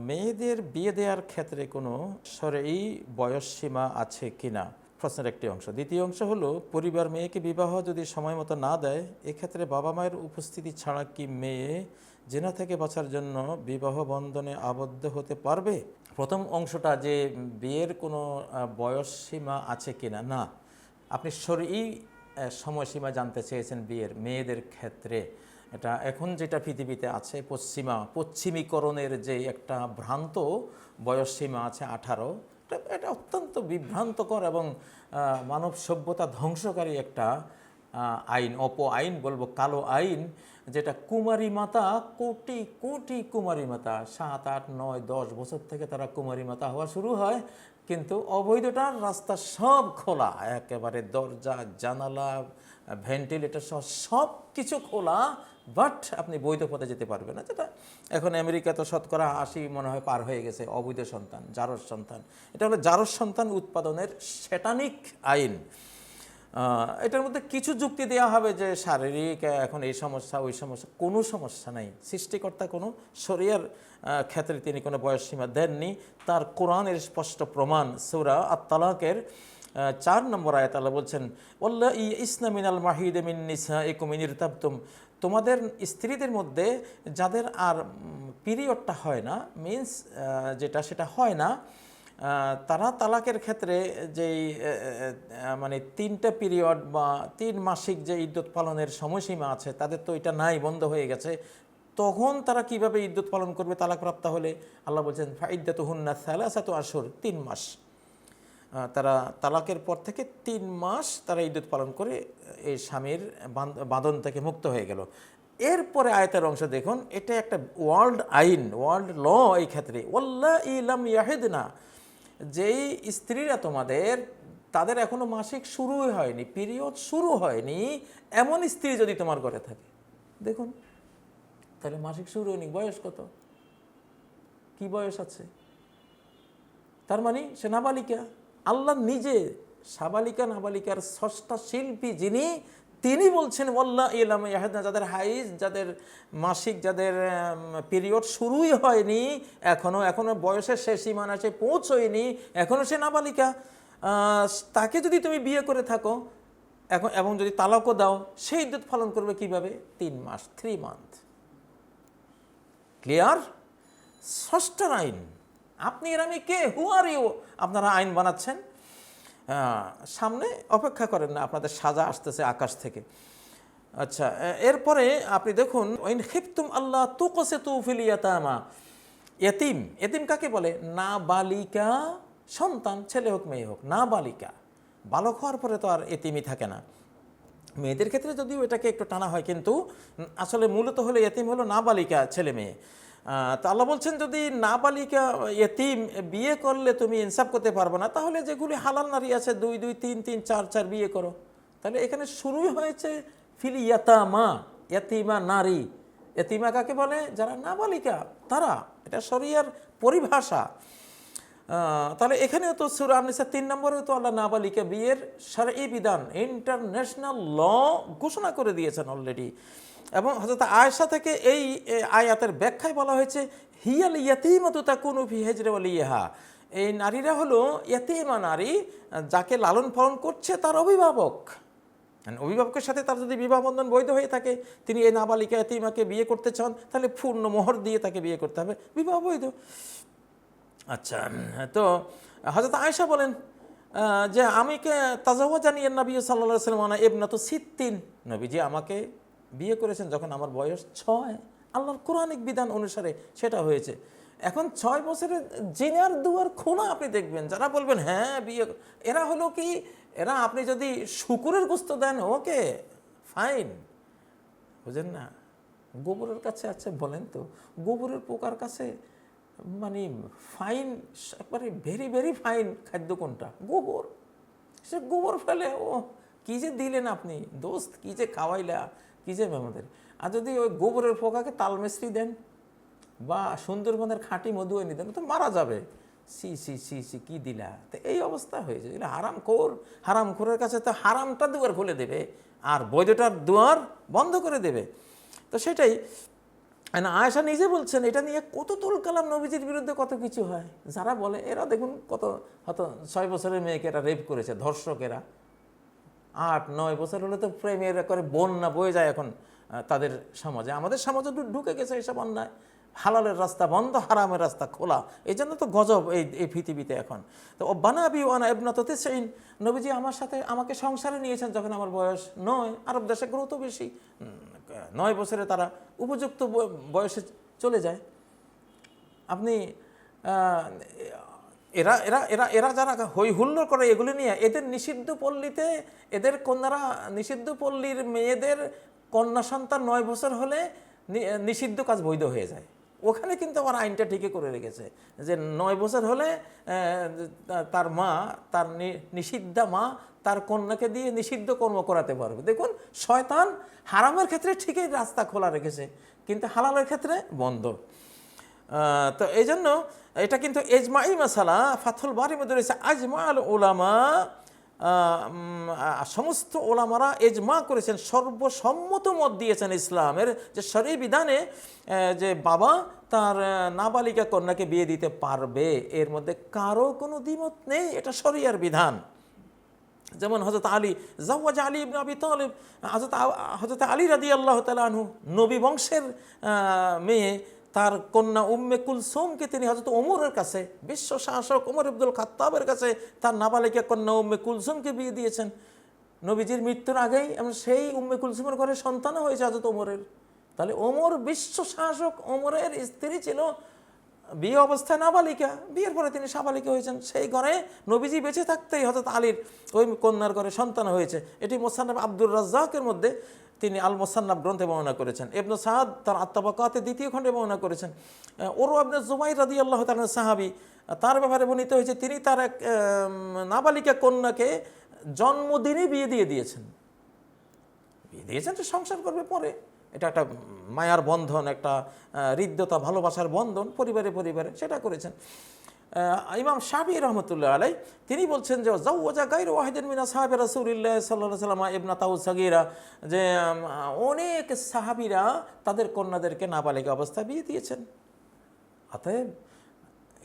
মেয়েদের বিয়ে দেওয়ার ক্ষেত্রে কোনো সরেই বয়স সীমা আছে কিনা প্রশ্নের একটি অংশ। দ্বিতীয় অংশ হলো, পরিবার মেয়েকে বিবাহ যদি সময় মতো না দেয়, এক্ষেত্রে বাবা মায়ের উপস্থিতি ছাড়া কি মেয়ে জেনা থেকে বাঁচার জন্য বিবাহ বন্ধনে আবদ্ধ হতে পারবে? প্রথম অংশটা যে বিয়ের কোনো বয়স সীমা আছে কিনা না? আপনি সরেই সময়সীমা জানতে চেয়েছেন বিয়ের, মেয়েদের ক্ষেত্রে। এটা এখন যেটা পৃথিবীতে আছে, পশ্চিমা, পশ্চিমীকরণের যে একটা ভ্রান্ত বয়সসীমা আছে আঠারো, এটা অত্যন্ত বিভ্রান্তকর এবং মানব সভ্যতা ধ্বংসকারী একটা আইন, অপ আইন বলব, কালো আইন, যেটা কুমারী মাতা, কোটি কোটি কুমারী মাতা, সাত, আট, নয়, দশ বছর থেকে তারা কুমারী মাতা হওয়া শুরু হয়, কিন্তু অবৈধটার রাস্তা সব খোলা, একেবারে দরজা, জানালা ভেন্টিলেটর সহ সব কিছু খোলা বাট আপনি বৈধ পথে যেতে পারবেন না। যেটা এখন আমেরিকা তো শতকরা আশি মনে হয় পার হয়ে গেছে অবৈধ সন্তান জারস সন্তান। এটা হলো জারস সন্তান উৎপাদনের সেটানিক আইন। এটার মধ্যে কিছু যুক্তি দেওয়া হবে যে শারীরিক এখন এই সমস্যা ওই সমস্যা কোনো সমস্যা নাই। সৃষ্টিকর্তা কোনো শরিয়ার আহ, ক্ষেত্রে তিনি কোনো বয়সসীমা দেননি। তার কোরআনের স্পষ্ট প্রমাণ সৌরা আত্মালাকের চার নম্বর আয়াত আল্লাহ বলছেন ওল্লা ই ইসলামিন আল মাহিদ মিন নিসা একুমিনির তোমাদের স্ত্রীদের মধ্যে যাদের আর পিরিয়ডটা হয় না মিন্স যেটা সেটা হয় না তারা তালাকের ক্ষেত্রে যেই মানে তিনটা পিরিয়ড বা তিন মাসিক যে ইদ্যুৎ পালনের সময়সীমা আছে, তাদের তো এটা নাই, বন্ধ হয়ে গেছে, তখন তারা কীভাবে ইদ্যুৎ পালন করবে তালাকপ্রাপ্ত হলে? আল্লাহ বলছেন ফাইদ্দাত হুন্না সালাসাত আসর তিন মাস। তারা তালাকের পর থেকে তিন মাস তারা ইদ্যুৎ পালন করে এই স্বামীর বাঁধন থেকে মুক্ত হয়ে গেল। এরপরে আয়তের অংশ দেখুন, এটা একটা ওয়ার্ল্ড আইন, ওয়ার্ল্ড ল এই ক্ষেত্রে। ওল্লা ইলাম ইয়াহেদ না যেই স্ত্রীরা তোমাদের, তাদের এখনও মাসিক শুরুই হয়নি, পিরিয়ড শুরু হয়নি, এমন স্ত্রী যদি তোমার ঘরে থাকে। দেখুন, তাহলে মাসিক শুরু হয়নি, বয়স কত? কি বয়স আছে? তার মানে সে নাবালিকা। আল্লাহ নিজে সাবালিকা নাবালিকার ষষ্ঠা শিল্পী যিনি, তিনি বলছেন ওয়াল্লাহ ইলাম যাদের হাইজ, যাদের মাসিক, যাদের পিরিয়ড শুরুই হয়নি এখনও এখনও বয়সের শেষ সীমানা সে পৌঁছয়নি এখনও সে নাবালিকা। তাকে যদি তুমি বিয়ে করে থাকো, এখন, এবং যদি তালাকও দাও, সেই ইদ্যুৎ পালন করবে কীভাবে? তিন মাস থ্রি মান্থ ক্লিয়ার ষষ্ঠার আইন। আপনি এর আমি কে? হু আর ইউ আপনারা আইন বানাচ্ছেন। সামনে অপেক্ষা করেন না, আপনাদের সাজা আসতেছে আকাশ থেকে। আচ্ছা এরপরে আপনি দেখুন, ওইন খিপ্তুম আল্লাহ তুকসে তু ফিলিয়াতামা এতিম এতিম কাকে বলে? না বালিকা সন্তান, ছেলে হোক, মেয়ে হোক না বালিকা বালক হওয়ার পরে তো আর এতিমই থাকে না। মেয়েদের ক্ষেত্রে যদিও এটাকে একটু টানা হয়, কিন্তু আসলে মূলত হলো এতিম হলো নাবালিকা ছেলে মেয়ে তো আল্লাহ বলছেন, যদি নাবালিকা এতিম বিয়ে করলে তুমি ইনসাফ করতে পারবে না, তাহলে যেগুলি হালাল নারী আছে, দুই দুই, তিন তিন, চার চার বিয়ে করো। তাহলে এখানে শুরুই হয়েছে ফিল ইয়াতামা এতিমা নারী। এতিমা কাকে বলে? যারা নাবালিকা, তারা। এটা শরিয়ার পরিভাষা। তাহলে এখানেও তো সুরা নিসা তিন নম্বরেও তো আল্লাহ নাবালিকা বিয়ের সারি বিধান ইন্টারন্যাশনাল ল ঘোষণা করে দিয়েছেন অলরেডি এবং হজরত আয়সা থেকে এই আয়াতের ব্যাখ্যায় বলা হয়েছে, হিয়াল ইয়াতিমতু তাকুনু ফি হেজরে ইহা এই নারীরা হলো ইয়াতিমা নারী, যাকে লালন পালন করছে তার অভিভাবক। অভিভাবকের সাথে তার যদি বিবাহ বন্ধন বৈধ হয়ে থাকে, তিনি এই নাবালিকা এতিমাকে বিয়ে করতে চান, তাহলে পূর্ণ মোহর দিয়ে তাকে বিয়ে করতে হবে। বিবাহ বৈধ। আচ্ছা তো হজরত আয়েশা বলেন যে আমি কে তাজাওয়া জানিয়ে নবী সাল্লাহ সাল্লাম এবনা তো সিত্তিন। নবীজি আমাকে বিয়ে করেছেন যখন আমার বয়স ছয়। আল্লাহর কোরআনিক বিধান অনুসারে সেটা হয়েছে। এখন ছয় বছরের জিনার দুয়ার খোলা আপনি দেখবেন, যারা বলবেন হ্যাঁ বিয়ে এরা হলো কি, এরা আপনি যদি শুকুরের গোস্ত দেন, ওকে, ফাইন। বুঝেন না? গোবরের কাছে আছে বলেন তো, গোবরের পোকার কাছে মানে ফাইন একবারে ভেরি ভেরি ফাইন খাদ্য কোনটা? গোবর। সে গোবর ফেলে, ও কি যে দিলেন আপনি? দোস্ত, কি যে খাওয়াইলা? কি যে আমাদের? আর যদি ওই গোবরের পোকাকে তালমেস্রি দেন, বা সুন্দরবনের খাঁটি মধু এনে দেন, তো মারা যাবে। সি সি সি সি কী দিলা? তো এই অবস্থা হয়েছে। এগুলো হারাম খোর হারাম খোরের কাছে তো হারামটা দুয়ার খুলে দেবে, আর বৈধটার দুয়ার বন্ধ করে দেবে। তো সেটাই না আয়সা নিজে বলছেন, এটা নিয়ে কত তুল কালাম নবীজির বিরুদ্ধে কত কিছু হয়? যারা বলে, এরা দেখুন কত, হয়তো ছয় বছরের মেয়েকে এরা রেপ করেছে, ধর্ষকেরা। আট, নয় বছর হলে তো প্রেমের করে বন্যা বয়ে যায় এখন তাদের সমাজে। আমাদের সমাজে ঢুকে গেছে এসব অন্যায়। হালালের রাস্তা বন্ধ, হারামের রাস্তা খোলা। এই জন্য তো গজব এই এই পৃথিবীতে এখন। তো ও বানাবি ওয়ানা এবনা তোতে সেইন নবীজি আমার সাথে আমাকে সংসারে নিয়েছেন যখন আমার বয়স নয়, আরব দেশে গ্রহ তো বেশি নয় বছরে তারা উপযুক্ত বয়সে চলে যায়। আপনি এরা এরা এরা এরা যারা হই হুল্লোড় করে এগুলি নিয়ে, এদের নিষিদ্ধ পল্লীতে, এদের কন্যারা নিষিদ্ধ পল্লীর মেয়েদের কন্যা সন্তান নয় বছর হলে নিষিদ্ধ কাজ বৈধ হয়ে যায়। ওখানে কিন্তু আমার আইনটা ঠিকই করে রেখেছে যে নয় বছর হলে তার মা, তার নিষিদ্ধা মা তার কন্যাকে দিয়ে নিষিদ্ধ কর্ম করাতে পারবে। দেখুন, শয়তান হারামের ক্ষেত্রে ঠিকই রাস্তা খোলা রেখেছে, কিন্তু হালালের ক্ষেত্রে বন্ধ। তো এই জন্য এটা কিন্তু এজমাই মাসালা ফাথুল বাড়ির মধ্যে রয়েছে আজমা আল ওলামা সমস্ত ওলামারা এজমা করেছেন, সর্বসম্মত মত দিয়েছেন ইসলামের যে শরী বিধানে যে বাবা তার নাবালিকা কন্যাকে বিয়ে দিতে পারবে, এর মধ্যে কারও কোনো দ্বিমত নেই, এটা শরিয়ার বিধান। যেমন হজরত আলী, জাওয়াজ আলী ইবনে আবি তালিব হজরত হজরত আলী রাদি আল্লাহ তালু নবী বংশের মেয়ে তার কন্যা উম্মে কুলসুমকে তিনি হজরত ওমরের কাছে, বিশ্ব শাসক ওমর আব্দুল খাত্তাবের কাছে তার নাবালিকা কন্যা উম্মে কুলসুমকে বিয়ে দিয়েছেন। নবীজির মৃত্যুর আগেই এবং সেই উম্মে কুলসুমের ঘরে সন্তানও হয়েছে হজরত ওমরের। তাহলে ওমর বিশ্ব শাসক ওমরের স্ত্রী ছিল বিয়ে অবস্থায় নাবালিকা, বিয়ের পরে তিনি সাবালিকা হয়েছেন। সেই ঘরে নবীজি বেঁচে থাকতেই হজরত আলীর ওই কন্যার ঘরে সন্তান হয়েছে। এটি মোসান্নাব আব্দুর রাজ্জাকের মধ্যে তিনি আল মোসান্নাব গ্রন্থে বর্ণনা করেছেন। এবনু সাহাদ তার আত্মাবাকাতে দ্বিতীয় খণ্ডে বর্ণনা করেছেন। ওরু আবনে জুবাই রাদি আল্লাহ তার সাহাবি, তার ব্যাপারে বর্ণিত হয়েছে, তিনি তার এক নাবালিকা কন্যাকে জন্মদিনে বিয়ে দিয়ে দিয়েছেন। বিয়ে দিয়েছেন তো সংসার করবে পরে। এটা একটা মায়ার বন্ধন, একটা হৃদ্যতা, ভালোবাসার বন্ধন, পরিবারে পরিবারে, সেটা করেছেন। ইমাম শাহি রহমতুল্লাহ আলাই তিনি বলছেন যে জাউজা গাইর ওয়াহিদিন মিনা সাহাবে রাসূলুল্লাহ সাল্লাহ সাল্লাম, ইবনা তাউ সাগিরা, যে অনেক সাহাবিরা তাদের কন্যাদেরকে নাবালিকা অবস্থায় বিয়ে দিয়েছেন। অতএব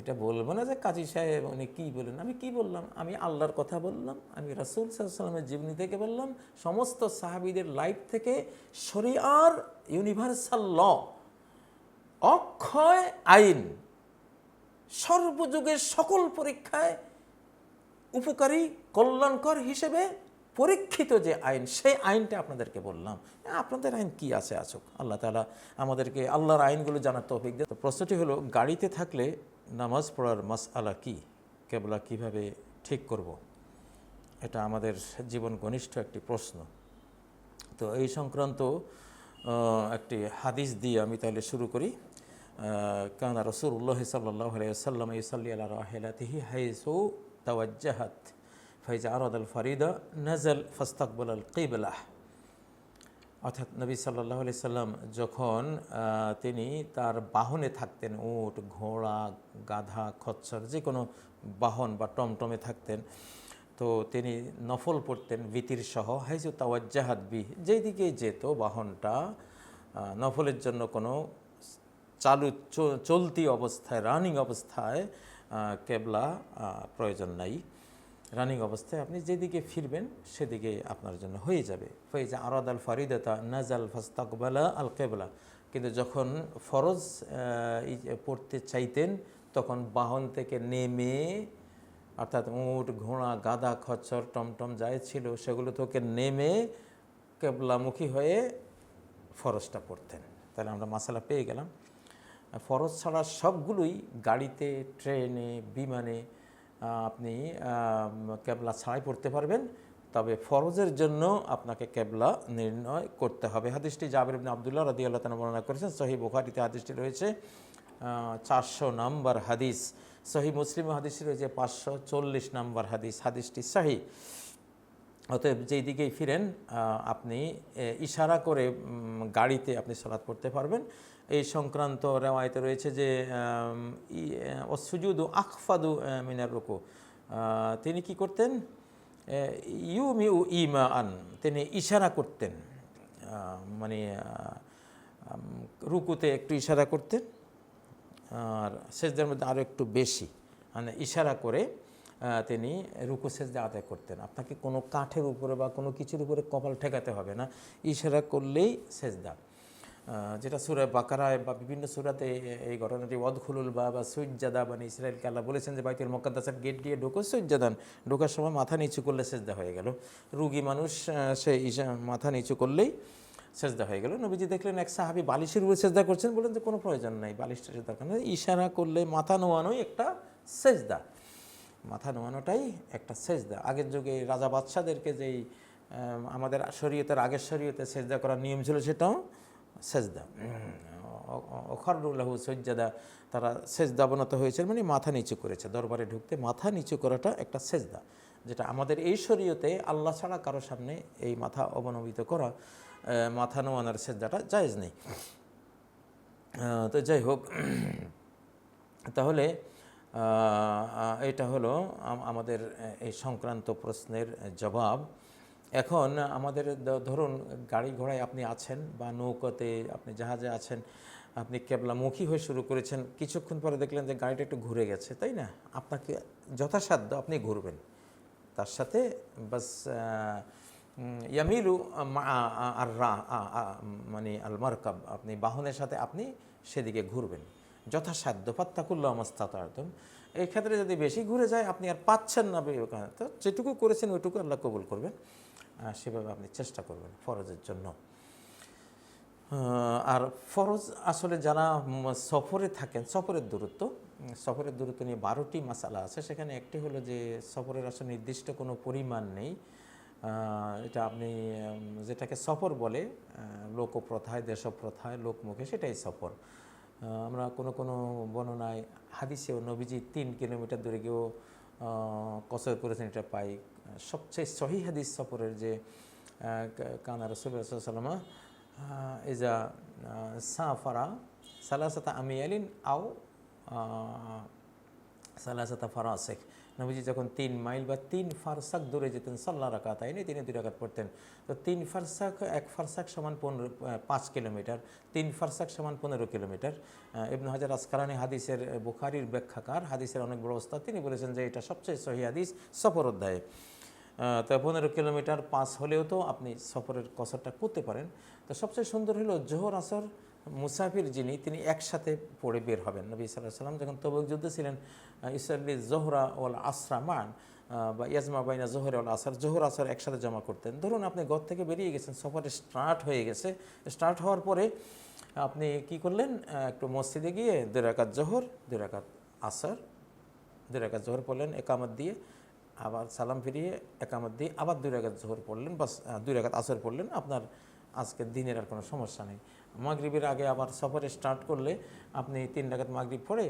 এটা বলব না যে কাজী সাহেব উনি কী বলেন আমি কি বললাম? আমি আল্লাহর কথা বললাম, আমি রাসুল সাল্লামের জীবনী থেকে বললাম, সমস্ত সাহাবিদের লাইফ থেকে শরিয়ার ইউনিভার্সাল ল অক্ষয় আইন, সর্বযুগের সকল পরীক্ষায় উপকারী, কল্যাণকর হিসেবে পরীক্ষিত যে আইন, সেই আইনটা আপনাদেরকে বললাম। আপনাদের আইন কি আছে আসুক আল্লাহ তালা আমাদেরকে আল্লাহর আইনগুলো জানার তৌফিক দেয় তো প্রশ্নটি হলো, গাড়িতে থাকলে নামাজ পড়ার মাস আলা কী? কেবলা কীভাবে ঠিক করব। এটা আমাদের জীবন ঘনিষ্ঠ একটি প্রশ্ন। তো এই সংক্রান্ত একটি হাদিস দিয়ে আমি তাহলে শুরু করি। কানা রসুল্লাহ সাল্লাহ সাল্লাম ইসাল্লি আল্লাহ রাহেলাতিহি হাইসু তাওয়াজ্জাহাত, ফাইজা আরদ আল ফারিদা নাজাল ফাস্তাকবুল আল কিবলাহ। অর্থাৎ নবী সাল্লাহ আলি সাল্লাম যখন তিনি তার বাহনে থাকতেন, উট, ঘোড়া, গাধা, খচ্চর যে কোনো বাহন বা টমটমে থাকতেন, তো তিনি নফল পড়তেন বিতির সহ হাইজু তাওয়াজ্জাহাদ বি যেই দিকে যেত বাহনটা নফলের জন্য কোনো চালু চলতি অবস্থায়, রানিং অবস্থায় কেবলা প্রয়োজন নাই। রানিং অবস্থায় আপনি যেদিকে ফিরবেন সেদিকে আপনার জন্য হয়ে যাবে। ফৈজা আরাদ আল ফারিদাতা নাজাল ফাস্তাকবালা আল কেবলা। কিন্তু যখন ফরজ পড়তে চাইতেন, তখন বাহন থেকে নেমে, অর্থাৎ উট, ঘোড়া গাদা খচ্চর, টমটম যাই ছিল, সেগুলো থেকে নেমে কেবলামুখী হয়ে ফরজটা পড়তেন। তাহলে আমরা মশালা পেয়ে গেলাম। ফরজ ছাড়া সবগুলোই গাড়িতে, ট্রেনে, বিমানে আপনি কেবলা ছাড়াই পড়তে পারবেন। তবে ফরজের জন্য আপনাকে ক্যাবলা নির্ণয় করতে হবে। হাদিসটি জাবির আবদুল্লাহ রাদি আল্লাহ তালা বর্ণনা করেছেন। সহি বুখারিতে হাদিসটি রয়েছে চারশো নাম্বার হাদিস। সহি মুসলিম হাদিসটি রয়েছে, পাঁচশো চল্লিশ নাম্বার হাদিস। হাদিসটি সহি অতএব যেই দিকেই ফিরেন আপনি ইশারা করে গাড়িতে আপনি সালাত পড়তে পারবেন। এই সংক্রান্ত রেওয়ায়তে রয়েছে যে অসুজুদু আখফাদু মিনার রুকু। তিনি কি করতেন? ইউ মিউ ইমা আন তিনি ইশারা করতেন। মানে রুকুতে একটু ইশারা করতেন, আর সেজদার মধ্যে আরও একটু বেশি মানে ইশারা করে তিনি রুকু সেজদা আদায় করতেন। আপনাকে কোনো কাঠের উপরে বা কোনো কিছুর উপরে কপাল ঠেকাতে হবে না। ইশারা করলেই সেজদা। যেটা সুরায় বাকারায় বা বিভিন্ন সুরাতে এই ঘটনাটি, ওয়াদখুলুল বা বা সুইজাদা মানে ইসরায়েলকে আল্লাহ বলেছেন যে বাইতুল মোকাদ্দাসের গেট দিয়ে ঢুকো সুইজাদান ঢোকার সময় মাথা নিচু করলে সেজদা হয়ে গেল। রুগী মানুষ সে মাথা নিচু করলেই সেজদা হয়ে গেল। নবীজি দেখলেন এক সাহাবি বালিশের উপরে সেজদা করছেন, বললেন যে কোনো প্রয়োজন নাই, বালিশটা দরকার নেই। ইশারা করলে মাথা নোয়ানোই একটা সেজদা। মাথা নোয়ানোটাই একটা সেজদা। আগের যুগে রাজা বাদশাদেরকে যেই আমাদের শরীয়তের আগের শরীয়তে সেজদা করার নিয়ম ছিল সেটাও সেজদা। অখরুল্লাহ সজ্জাদা, তারা সেজদা অবনত হয়েছে মানে মাথা নিচু করেছে, দরবারে ঢুকতে মাথা নিচু করাটা একটা সেজদা, যেটা আমাদের এই শরীয়তে আল্লাহ ছাড়া কারও সামনে এই মাথা অবনমিত করা মাথা নোয়ানোর সেজদাটা জায়েজ নেই। তো যাই হোক, তাহলে এটা হলো আমাদের এই সংক্রান্ত প্রশ্নের জবাব। এখন আমাদের ধরুন গাড়ি ঘোড়ায় আপনি আছেন বা নৌকাতে আপনি জাহাজে আছেন, আপনি কেবলামুখী হয়ে শুরু করেছেন, কিছুক্ষণ পরে দেখলেন যে গাড়িটা একটু ঘুরে গেছে, তাই না? আপনাকে যথাসাধ্য আপনি ঘুরবেন। তার সাথে বাস ইয়ামিলু আর রা মানে আল মারকাব, আপনি বাহনের সাথে আপনি সেদিকে ঘুরবেন। যথাসাধ্য পাত্তাকুল্লাহ মাস্তাতার্দম এই ক্ষেত্রে যদি বেশি ঘুরে যায়, আপনি আর পাচ্ছেন না তো যেটুকু করেছেন, ওইটুকু আল্লাহ কবুল করবেন। সেভাবে আপনি চেষ্টা করবেন ফরজের জন্য। আর ফরজ আসলে যারা সফরে থাকেন, সফরের দূরত্ব সফরের দূরত্ব নিয়ে বারোটি মাসালা আছে। সেখানে একটি হলো যে, সফরের আসলে নির্দিষ্ট কোনো পরিমাণ নেই। এটা আপনি যেটাকে সফর বলে লোকপ্রথায়, দেশপ্রথায়, লোকমুখে সেটাই সফর। আমরা কোনো কোনো বর্ণনায় হাদিসেও নবীজি তিন কিলোমিটার দূরে গিয়েও কসর করেছেন, এটা পাই। সবচেয়ে সহি হাদিস সফরের যে কানা রসুল্লাহ সাল্লামা ইজা সাফারা সালাসাতা আমিয়ালিন আও সালাসাতা ফারাসেক নবীজি যখন তিন মাইল বা তিন ফারসাক দূরে যেতেন, সাল্লা রাকাত আইনে তিনি দুই রাকাত পড়তেন। তো তিন ফারসাক, এক ফারসাক সমান পনেরো পাঁচ কিলোমিটার, তিন ফারসাক সমান পনেরো কিলোমিটার। ইবনু হাজার আসকারানি হাদিসের, বুখারির ব্যাখ্যাকার, হাদিসের অনেক ওস্তাদ, তিনি বলেছেন যে এটা সবচেয়ে সহি হাদিস সফর অধ্যায়ে। তো পনেরো কিলোমিটার পাস হলেও তো আপনি সফরের কসরটা করতে পারেন। তো সবচেয়ে সুন্দর হলো জোহর আসর মুসাফির যিনি তিনি একসাথে পড়ে বের হবেন। নবী সাল্লাহ সাল্লাম যখন তবুক যুদ্ধে ছিলেন আহ, ইসরায়েলি জোহরা ওল আসরা মান বা ইয়াজমা বাইনা জোহর ওল আসর জোহর আসর একসাথে জমা করতেন। ধরুন আপনি ঘর থেকে বেরিয়ে গেছেন সফরে স্টার্ট হয়ে গেছে। স্টার্ট হওয়ার পরে আপনি কি করলেন? একটু মসজিদে গিয়ে দুই রাকাত জোহর দুই রাকাত আসর দুই রাকাত জোহর পড়লেন একামত দিয়ে আবার সালাম ফিরিয়ে একামত দিয়ে আবার দুই রাকাত জোহর পড়লেন বা দুই রাকাত আসর পড়লেন। আপনার আজকের দিনের আর কোনো সমস্যা নেই। মাগরিবের আগে আবার সফরে স্টার্ট করলে আপনি তিন রাকাত মাগরিব পড়ে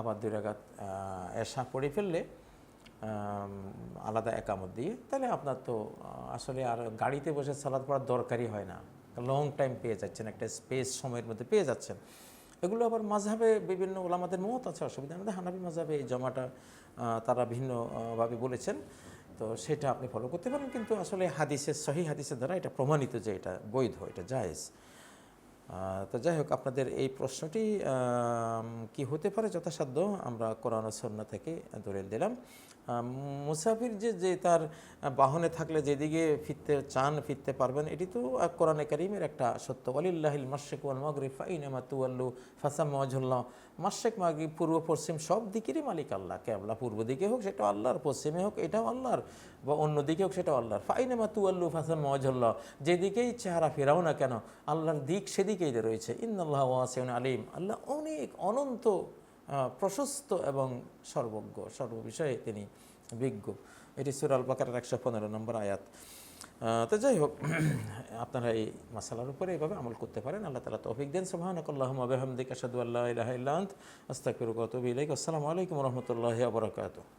আবার দুই আহ, এশা পড়ে ফেললে আলাদা একামত দিয়ে। তাহলে আপনার তো আসলে আর গাড়িতে বসে সালাদ পড়ার দরকারই হয় না। লং টাইম পেয়ে যাচ্ছেন একটা স্পেস সময়ের মধ্যে পেয়ে যাচ্ছেন। এগুলো আবার মাঝহাবে বিভিন্ন ওলামাদের মত আছে অসুবিধা আমাদের হানাবি মাঝহাবে এই জমাটা তারা ভিন্নভাবে বলেছেন। তো সেটা আপনি ফলো করতে পারেন, কিন্তু আসলে হাদিসের, সহি হাদিসের দ্বারা এটা প্রমাণিত যে এটা বৈধ, এটা জায়েজ। তো যাই হোক, আপনাদের এই প্রশ্নটি কি হতে পারে যথাসাধ্য, আমরা কোরআন সন্না থেকে দূরে দিলাম। মুসাফির যে যে তার বাহনে থাকলে যেদিকে ফিরতে চান, ফিরতে পারবেন, এটি তো কোরআনে করিমের একটা সত্য। আলিল্লাহিল মাসেক ওয়াল মাগরিব ফাইনামা তুয়াল্লু ফাসাম মজুল্লাহ মাসেক মাগরিব, পূর্ব, পশ্চিম সব দিকেরই মালিক আল্লাহ। কেবলা পূর্ব দিকে হোক সেটা আল্লাহর, পশ্চিমে হোক, এটাও আল্লাহর, বা অন্য দিকে হোক, সেটাও আল্লাহর। ফাইনামা তুয়াল্লু ফাসাম মজুল্লাহ যেদিকেই চেহারা ফেরাও না কেন, আল্লাহর দিক সেদিকেই রয়েছে। ইন্নাল্লাহ ওয়াসিউন আলিম। আল্লাহ অনেক অনন্ত প্রশস্ত এবং সর্বজ্ঞ, সর্ববিষয়ে তিনি বিজ্ঞ। এটি সুরাল বাকারের একশো পনেরো নম্বর আয়াত। তো যাই হোক, আপনারা এই মশালার উপরে এইভাবে আমল করতে পারেন। আল্লাহ তালা তৌফিক দেন। সুবহানাকাল্লাহুম ওয়া বিহামদিকা আশহাদু আল্লা ইলাহা আসসালামু আলাইকুম রহমতুল্লাহ আবরকাত